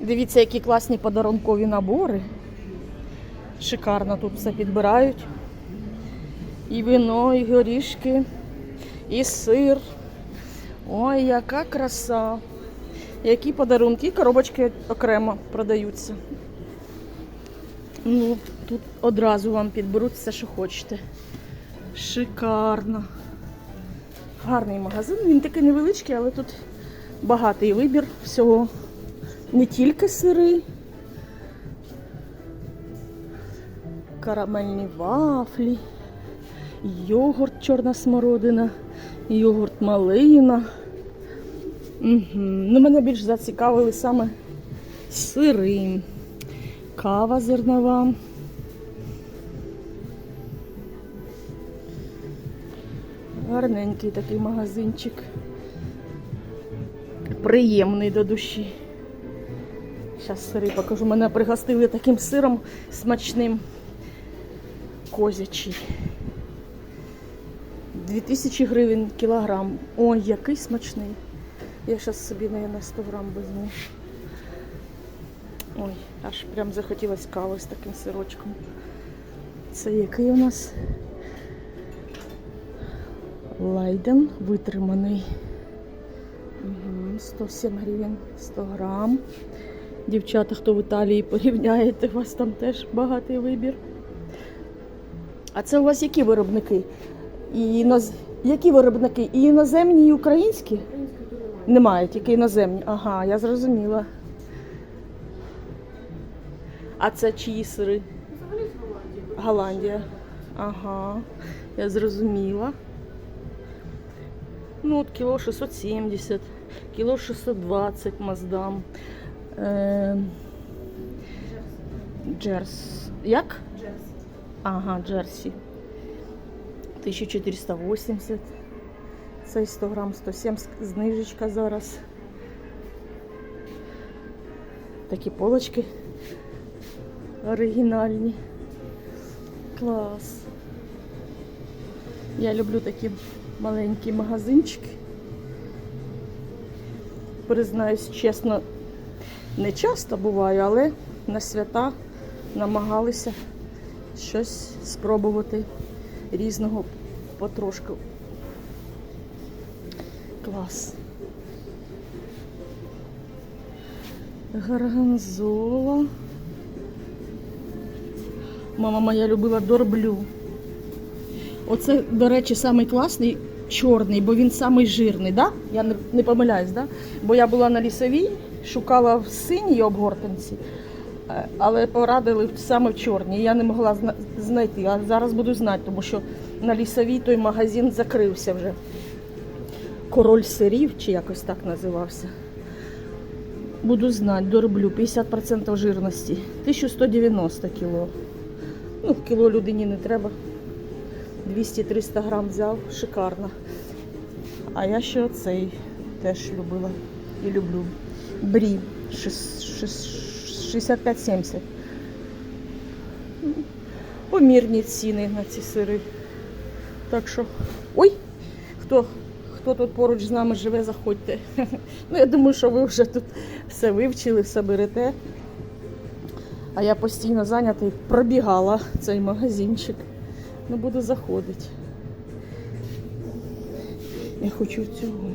Дивіться, які класні подарункові набори. Шикарно тут все підбирають. І вино, і горішки, і сир. Ой, яка краса. Які подарунки, і коробочки окремо продаються. Ну, тут одразу вам підберуть все, що хочете. Шикарно. Гарний магазин. Він такий невеличкий, але тут багатий вибір всього. Не тільки сири. Карамельні вафлі, йогурт чорна смородина, йогурт малина. Угу. Ну, мене більш зацікавили саме сири, кава зернова. Гарненький такий магазинчик. Приємний до душі. Зараз сири покажу. Мене пригостили таким сиром смачним. Козячий. 2000 гривень кілограм. Ой, який смачний. Я зараз собі, наверное, 100 грам візьму. Ой, аж прям захотілось кави з таким сирочком. Це який у нас? Лайден витриманий. Угу, 107 гривень 100 грам. Дівчата, хто в Італії порівняєте, у вас там теж багатий вибір. А це у вас які виробники? І іноз... Які виробники? І іноземні, і українські? Немає, тільки іноземні. Ага, я зрозуміла. А це чиї сири? Взагалі з Голландії. Голландія. Ага, я зрозуміла. Ну, от кіло 670, кіло 620 маздам. Е... Джерс. Як? Джерсі. Ага, Джерсі. 1480. Цей 100 грам 107 знижечка зараз. Такі полочки оригінальні. Клас. Я люблю такі маленькі магазинчики. Признаюсь, чесно, не часто буваю, але на свята намагалися щось спробувати різного потрошку. Клас. Гарганзола. Мама моя любила дорблю. Оце, до речі, самий класний чорний, бо він самий жирний, да? Я не, не помиляюсь, да? Бо я була на лісовій, шукала в синій обгортанці, е, але порадили саме в чорній. Я не могла знайти, а зараз буду знати, тому що на лісовій той магазин закрився вже. Король сирів, чи якось так називався. Буду знати, дороблю 50% жирності. 1190 кіло. Ну, кіло людині не треба. 200-300 грам взяв, шикарно. А я ще оцей теж любила і люблю. Брі шіс- шіс- 65-70. Ну, Помірні ціни на ці сири. Так що. Ой! Хто, хто тут поруч з нами живе, заходьте. Ну, я думаю, що ви вже тут все вивчили, все берете. А я постійно зайнятий, пробігала цей магазинчик. Ну, буду заходити. Я хочу цього.